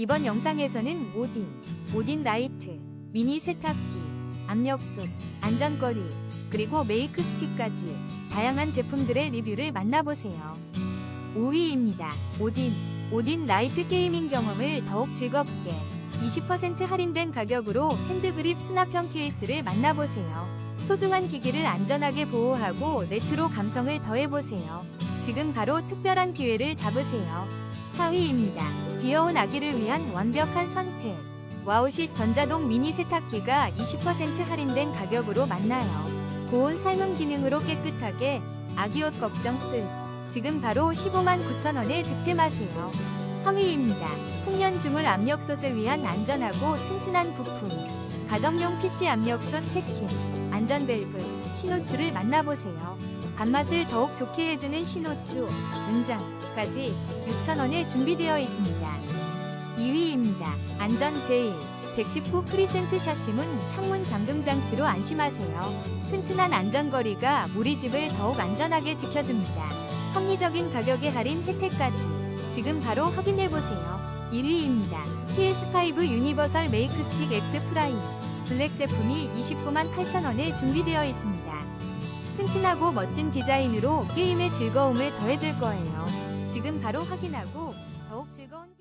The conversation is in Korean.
이번 영상에서는 오딘, 오딘 라이트, 미니 세탁기, 압력솥, 안전거리, 그리고 메이크 스틱까지 다양한 제품들의 리뷰를 만나보세요. 5위입니다. 오딘, 오딘 라이트 게이밍 경험을 더욱 즐겁게 20% 할인된 가격으로 핸드그립 수납형 케이스를 만나보세요. 소중한 기기를 안전하게 보호하고 레트로 감성을 더해보세요. 지금 바로 특별한 기회를 잡으세요. 4위입니다. 귀여운 아기를 위한 완벽한 선택. 와우시 전자동 미니 세탁기가 20% 할인된 가격으로 만나요. 고온 삶음 기능으로 깨끗하게 아기 옷 걱정 끝. 지금 바로 15만 9천 원에 득템하세요. 3위입니다. 풍년주물 압력솥을 위한 안전하고 튼튼한 부품. 가정용 PC 압력솥 패킹, 안전밸브, 신호추를 만나보세요. 밥맛을 더욱 좋게 해주는 신호추, 은장까지 6,000원에 준비되어 있습니다. 2위입니다. 안전 제일 119 크리센트 샤시문 창문 잠금 장치로 안심하세요. 튼튼한 안전거리가 우리 집을 더욱 안전하게 지켜줍니다. 합리적인 가격에 할인 혜택까지 지금 바로 확인해보세요. 1위입니다. PS5 유니버설 메이크 스틱 X 프라임 블랙 제품이 29만 8천원에 준비되어 있습니다. 튼튼하고 멋진 디자인으로 게임의 즐거움을 더해줄 거예요. 지금 바로 확인하고 더욱 즐거운